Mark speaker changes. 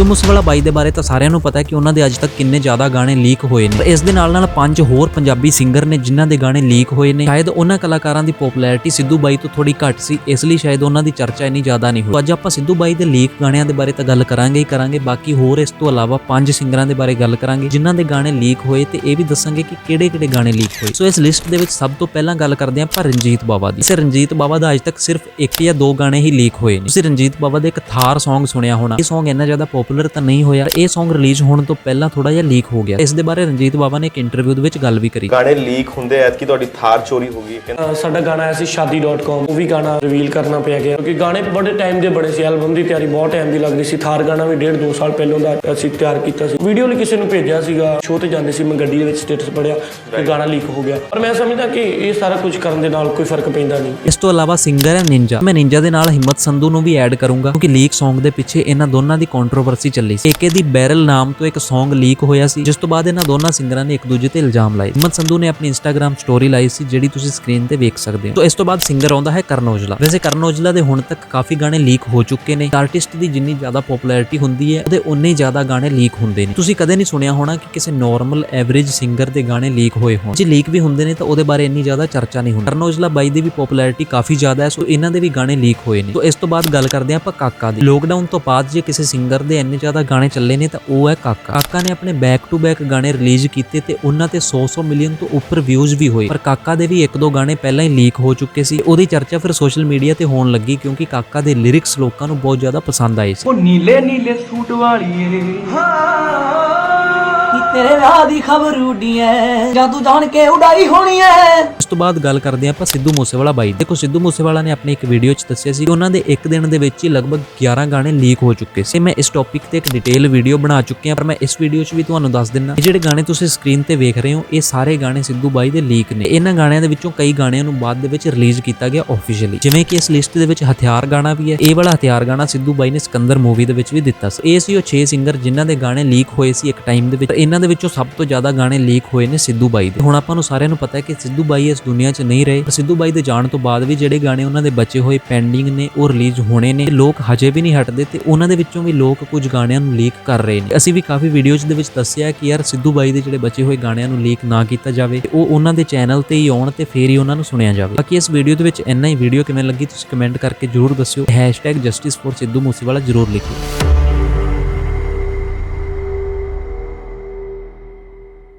Speaker 1: ਸਿੱਧੂ ਮੂਸੇਵਾਲਾ ਬਾਈ ਦੇ ਬਾਰੇ ਤਾਂ ਸਾਰਿਆਂ ਨੂੰ ਪਤਾ ਹੈ ਕਿ ਉਹਨਾਂ ਦੇ ਅੱਜ ਤੱਕ ਕਿੰਨੇ ਜ਼ਿਆਦਾ ਗਾਣੇ ਲੀਕ ਹੋਏ ਨੇ। ਇਸ ਦੇ ਨਾਲ ਨਾਲ ਪੰਜ ਹੋਰ ਪੰਜਾਬੀ ਸਿੰਗਰ ਨੇ ਜਿਨ੍ਹਾਂ ਦੇ ਗਾਣੇ ਲੀਕ ਹੋਏ ਨੇ। ਸ਼ਾਇਦ ਉਹਨਾਂ ਕਲਾਕਾਰਾਂ ਦੀ ਪਪੂਲੈਰਿਟੀ ਸਿੱਧੂ ਬਾਈ ਤੋਂ ਥੋੜੀ ਘੱਟ ਸੀ, ਇਸ ਲਈ ਸ਼ਾਇਦ ਉਹਨਾਂ ਦੀ ਚਰਚਾ ਇੰਨੀ ਜ਼ਿਆਦਾ ਨਹੀਂ ਹੋਈ। ਅੱਜ ਆਪਾਂ ਸਿੱਧੂ ਬਾਈ ਦੇ ਲੀਕ ਗਾਣਿਆਂ ਦੇ ਬਾਰੇ ਤਾਂ ਗੱਲ ਕਰਾਂਗੇ ਹੀ ਕਰਾਂਗੇ, ਬਾਕੀ ਹੋਰ ਇਸ ਤੋਂ ਇਲਾਵਾ ਪੰਜ ਸਿੰਗਰਾਂ ਦੇ ਬਾਰੇ ਗੱਲ ਕਰਾਂਗੇ, ਜਿਨ੍ਹਾਂ ਦੇ ਗਾਣੇ ਲੀਕ ਹੋਏ ਤੇ ਇਹ ਵੀ ਦੱਸਾਂਗੇ ਕਿ ਕਿਹੜੇ-ਕਿਹੜੇ ਗਾਣੇ ਲੀਕ ਹੋਏ। ਸੋ ਇਸ ਲਿਸਟ ਦੇ ਵਿੱਚ ਸਭ ਤੋਂ ਪਹਿਲਾਂ ਗੱਲ ਕਰਦੇ ਹਾਂ ਆਪਾਂ ਰਣਜੀਤ ਬਾਵਾ ਦੀ। ਸੇ ਰਣਜੀਤ ਬਾਵਾ ਦਾ ਅੱਜ ਤੱਕ ਸਿਰਫ ਇੱਕ ਜਾਂ ਦੋ ਗਾਣੇ ਹੀ ਲੀਕ ਹੋਏ ਨੇ। ਤੁਸੀਂ ਰਣਜੀਤ ਬਾਵਾ ਦੇ ਇੱਕ ਥਾਰ Song ਸੁਣਿਆ ਹੋਣਾ। ਇਹ Song ਇੰਨਾ ਜ਼ਿਆਦਾ ਪਪੂਲਰ ਤਾਂ ਨਹੀਂ ਹੋਇਆ। ਇਹ Song ਰਿਲੀਜ਼ ਹੋਣ ਤੋਂ ਪਹਿਲਾਂ ਥੋੜਾ ਜਿਹਾ ਲੀਕ ਹੋ ਗਿਆ। ਇਸ ਦੇ ਬਾਰੇ ਰਣਜੀਤ ਬਾਵਾ ਨੇ ਇੱਕ ਇੰਟਰਵਿਊ ਦੇ ਵਿੱਚ ਗੱਲ ਵੀ ਕਰੀ।
Speaker 2: ਗਾਣੇ ਲੀਕ ਹੁੰਦੇ ਐ ਕਿ ਤੁਹਾਡੀ ਥਾਰ ਚੋਰੀ ਹੋ ਗਈ
Speaker 3: ਸਾਡਾ ਗਾਣਾ ਆਇਆ ਸੀ ਸ਼ਾਦੀ.com ਉਹ ਵੀ ਗਾਣਾ ਰਿਵੀਲ ਕਰਨਾ ਪਿਆ ਗਿਆ। ਕਿਉਂਕਿ ਗਾਣੇ ਬੜੇ ਟਾਈਮ ਦੇ ਬਣੇ ਸੀ ਐਲਬਮ ਦੀ ਤਿਆਰੀ ਬਹੁਤ ਟਾਈਮ ਦੀ ਲੱਗਦੀ ਸੀ। ਥਾਰ ਗਾਣਾ ਵੀ ਡੇਢ ਦੋ ਸਾਲ ਪਹਿਲਾਂ ਦਾ ਅਸੀਂ ਤਿਆਰ ਕੀਤਾ ਸੀ। ਵੀਡੀਓ ਲਈ ਕਿਸੇ ਨੂੰ ਭੇਜਿਆ ਸੀਗਾ ਸ਼ੋਅ ਤੇ ਜਾਂਦੇ ਸੀ ਮੈਂ ਗੱਡੀ ਦੇ ਵਿੱਚ ਸਟੇਟਸ ਪੜਿਆ ਕਿ ਗਾਣਾ ਲੀਕ ਹੋ ਗਿਆ। ਪਰ ਮੈਂ ਸਮਝਦਾ ਕਿ ਇਹ ਸਾਰਾ ਕੁਝ ਕਰਨ ਦੇ ਨਾਲ ਕੋਈ ਫ਼ਰਕ ਪੈਂਦਾ ਨਹੀਂ।
Speaker 1: ਇਸ ਤੋਂ ਇਲਾਵਾ ਸਿੰਗਰ ਹੈ ਨਿੰਜਾ। ਮੈਂ ਨਿੰਜਾ ਦੇ ਨਾਲ ਹਿੰਮਤ ਸੰਧੂ ਨੂੰ ਵੀ ਐਡ ਕਰੂੰਗਾ ਕਿਉਂਕਿ ਲੀਕ Song ਦੇ ਪਿੱਛੇ ਇਹਨਾਂ ਦੋਨਾਂ ਦੀ ਕੰਟਰੋਵਰਸੀ ਚੱਲੀ ਸੀ। ਏਕੇ ਦੀ ਬੈਰਲ ਨਾਮ ਤੋਂ ਇੱਕ Song ਲੀਕ ਹੋਇਆ ਸੀ, ਜਿਸ ਤੋਂ ਬਾਅਦ ਇਹਨਾਂ ਦੋਨਾਂ ਸਿੰਗਰਾਂ ਨੇ ਇੱਕ ਦੂਜੇ ਤੇ ਇਲਜ਼ਾਮ ਲਾਏ। ਹਿੰਮਤ ਸੰਧੂ ਨੇ ਆਪਣੀ ਇੰਸਟਾਗ੍ਰam ਸਟੋਰੀ ਲਾਈ ਸੀ, ਜਿਹੜੀ ਤੁਸੀਂ ਸਕਰੀਨ ਤੇ ਵੇਖ ਸਕਦੇ ਹੋ। ਤੋਂ ਇਸ ਤੋਂ ਬਾਅਦ ਸਿੰਗਰ ਆਉਂਦਾ ਹੈ ਕਰਨ ਔਜਲਾ। ਵੈਸੇ ਕਰਨ ਔਜਲਾ ਦੇ ਹੁਣ ਤੱਕ ਕਾਫੀ ਗਾਣੇ ਲੀਕ ਹੋ ਚੁੱਕੇ ਨੇ। ਆਰਟਿਸਟ ਦੀ ਜਿੰਨੀ ਜ਼ਿਆਦਾ ਪਪੂਲੈਰਿਟੀ ਹੁੰਦੀ ਹੈ, ਉਹਦੇ ਉਨੇ ਹੀ ਜ਼ਿਆਦਾ ਗਾਣੇ ਲੀਕ ਹੁੰਦੇ ਨੇ। ਤੁਸੀਂ ਕਦੇ ਨਹੀਂ ਸੁਣਿਆ ਹੋਣਾ ਕਿ ਕਿਸੇ ਨਾਰਮਲ ਐਵਰੇਜ ਸਿੰਗਰ ਦੇ ਗਾਣੇ ਲੀਕ ਹੋਏ ਹੋਣ। ਜੇ ਲੀਕ ਵੀ ਹੁੰਦੇ ਨੇ ਤਾਂ ਉਹਦੇ ਬਾਰੇ ਇੰਨੀ ਜ਼ਿਆਦਾ ਚਰਚਾ ਨਹੀਂ ਹੁੰਦੀ। ਕਰਨ ਔਜਲਾ ਬਾਈ ਦੀ ਵੀ ਪਪੂਲੈਰਿਟੀ ਕਾਫੀ ਜ਼ਿਆਦਾ ਹੈ, ਸੋ ਇਹਨਾਂ ਦੇ ਵੀ ਗਾਣੇ ਲੀਕ ਹੋਏ ਨੇ। ਤੋਂ ਇਸ ਤੋਂ ਬਾਅਦ ਗੱਲ ਕਰਦੇ ਹਾਂ ਆਪਾਂ ਕਾਕਾ ਦੀ। ਲੋਕਡਾਊਨ ਤੋਂ ਬਾਅਦ ਜੇ ਕਿਸੇ ਸਿੰਗਰ ਦੇ ਇੰਨੇ ਜ਼ਿਆਦਾ ਗਾਣੇ ਚੱਲੇ ਨੇ ਤਾਂ ਉਹ ਹੈ ਕਾਕਾ। ਕਾਕਾ ਨੇ ਆਪਣੇ ਬੈਕ ਟੂ ਬੈਕ ਗਾਣੇ ਰਿਲੀਜ਼ ਕੀਤੇ ਤੇ ਉਹਨਾਂ ਤੇ 100-100 ਮਿਲੀਅਨ ਤੋਂ ਉੱਪਰ ਵਿਊਜ਼ ਵੀ ਹੋਏ। ਪਰ ਕਾਕਾ ਦੇ ਵੀ ਇੱਕ ਦੋ ਗਾਣੇ ਪਹਿਲਾਂ ਹੀ ਲੀਕ ਹੋ ਚੁੱਕੇ ਸੀ। ਉਹਦੀ ਚਰਚਾ ਫਿਰ ਸੋਸ਼ਲ ਮੀਡੀਆ ਤੇ ਹੋਣ ਲੱਗੀ ਕਿਉਂਕਿ ਕਾਕਾ ਦੇ ਲਿਰਿਕਸ ਲੋਕਾਂ ਨੂੰ ਬਹੁਤ ਜ਼ਿਆਦਾ ਪਸੰਦ ਆਏ ਸੀ।
Speaker 4: ਉਹ ਨੀਲੇ ਨੀਲੇ ਸੂਟ ਵਾਲੀਏ।
Speaker 5: ਨੀ ਤੇਰੇ ਵਿਆਹ ਦੀ ਖਬਰ ਉੱਡੀ ਜਾਂ ਤੂੰ ਜਾਣ ਕੇ ਉਡਾਈ ਹੋਣੀ ਐ
Speaker 1: ਉਸ ਤੋਂ ਬਾਅਦ ਗੱਲ ਕਰਦੇ ਆਪਾਂ ਸਿੱਧੂ ਮੂਸੇਵਾਲਾ ਬਾਈ ਦੇਖੋ, ਸਿੱਧੂ ਮੂਸੇਵਾਲਾ ਨੇ ਆਪਣੀ ਇੱਕ ਵੀਡੀਓ 'ਚ ਦੱਸਿਆ ਸੀ ਕਿ ਉਹਨਾਂ ਦੇ ਇੱਕ ਦਿਨ ਦੇ ਵਿੱਚ ਹੀ ਲਗਭਗ 11 ਗਾਣੇ ਲੀਕ ਹੋ ਚੁੱਕੇ ਸੀ। ਮੈਂ ਇਸ ਟੌਪਿਕ ਤੇ ਇੱਕ ਡਿਟੇਲ ਵੀਡੀਓ ਬਣਾ ਚੁੱਕਿਆ ਪਰ ਮੈਂ ਇਸ ਵੀਡੀਓ 'ਚ ਵੀ ਤੁਹਾਨੂੰ ਦੱਸ ਦਿੰਨਾ ਇਹ ਜਿਹੜੇ ਗਾਣੇ ਤੁਸੀਂ ਸਕਰੀਨ ਤੇ ਵੇਖ ਰਹੇ ਹੋ, ਇਹ ਸਾਰੇ ਗਾਣੇ ਸਿੱਧੂ ਬਾਈ ਦੇ ਲੀਕ ਨੇ। ਇਹਨਾਂ ਗਾਣਿਆਂ ਦੇ ਵਿੱਚੋਂ ਕਈ ਗਾਣਿਆਂ ਨੂੰ ਬਾਅਦ ਦੇ ਵਿੱਚ ਰਿਲੀਜ਼ ਕੀਤਾ ਗਿਆ ਆਫੀਸ਼ੀਅਲੀ ਜਿਵੇਂ ਕਿ ਇਸ ਲਿਸਟ ਦੇ ਵਿੱਚ ਹਥਿਆਰ ਗਾਣਾ ਵੀ ਹੈ। ਇਹ ਵਾਲਾ ਹਥਿਆਰ ਗਾਣਾ ਸਿੱਧੂ ਬਾਈ ਨੇ ਸਿਕੰਦਰ ਮੂਵੀ ਦੇ ਵਿੱਚ ਵੀ ਦਿੱਤਾ ਸੀ। ਇਹ ਸੀ ਉਹ 6 ਸਿੰਗਰ ਜਿਨ੍ਹਾਂ ਦੇ ਗਾਣੇ ਲੀਕ ਹੋਏ ਸੀ ਇੱਕ ਟਾਈਮ ਦੇ ਵਿੱਚ। ਪਰ ਇਹਨਾਂ ਦੇ ਵਿੱਚੋਂ ਸਭ ਤੋਂ ਜ਼ਿਆਦਾ ਗਾਣੇ ਲੀਕ ਹੋਏ ਨੇ ਸਿੱਧੂ ਬਾਈ ਦੇ। ਹੁਣ ਆਪਾਂ ਨੂੰ ਸਾਰਿਆਂ ਨੂੰ ਪਤਾ ਹੈ ਕਿ ਸਿੱਧੂ ਬਾਈ ਇਸ ਦੁਨੀਆ 'ਚ ਨਹੀਂ ਰਹੇ। ਸਿੱਧੂ ਬਾਈ ਦੇ ਜਾਣ ਤੋਂ ਬਾਅਦ ਵੀ ਜਿਹੜੇ ਗਾਣੇ ਉਹਨਾਂ ਦੇ ਬਚੇ ਹੋਏ ਪੈਂਡਿੰਗ ਨੇ, ਉਹ ਰਿਲੀਜ਼ ਹੋਣੇ ਨੇ। ਲੋਕ ਹਜੇ ਵੀ ਨਹੀਂ ਹਟਦੇ ਤੇ ਉਹਨਾਂ ਦੇ ਵਿੱਚੋਂ ਵੀ ਲੋਕ ਕੁਝ ਗਾਣਿਆਂ ਨੂੰ ਲੀਕ ਕਰ ਰਹੇ ਨੇ। ਅਸੀਂ ਵੀ ਕਾਫੀ ਵੀਡੀਓਜ਼ ਦੇ ਵਿੱਚ ਦੱਸਿਆ ਕਿ ਯਾਰ ਸਿੱਧੂ ਬਾਈ ਦੇ ਜਿਹੜੇ ਬਚੇ ਹੋਏ ਗਾਣਿਆਂ ਨੂੰ ਲੀਕ ਨਾ ਕੀਤਾ ਜਾਵੇ ਤੇ ਉਹ ਉਹਨਾਂ ਦੇ ਚੈਨਲ ਤੇ ਹੀ ਆਉਣ ਤੇ ਫੇਰ ਹੀ ਉਹਨਾਂ ਨੂੰ ਸੁਣਿਆ ਜਾਵੇ। ਬਾਕੀ ਇਸ ਵੀਡੀਓ ਦੇ ਵਿੱਚ ਇੰਨਾ ਹੀ। ਵੀਡੀਓ ਕਿਵੇਂ ਲੱਗੀ ਤੁਸੀਂ ਕਮੈਂਟ ਕਰਕੇ ਜਰੂਰ ਦੱਸਿਓ। #justice for ਸਿੱਧੂ ਮੂਸੇਵਾਲਾ ਜਰੂਰ ਲਿਖਿਓ।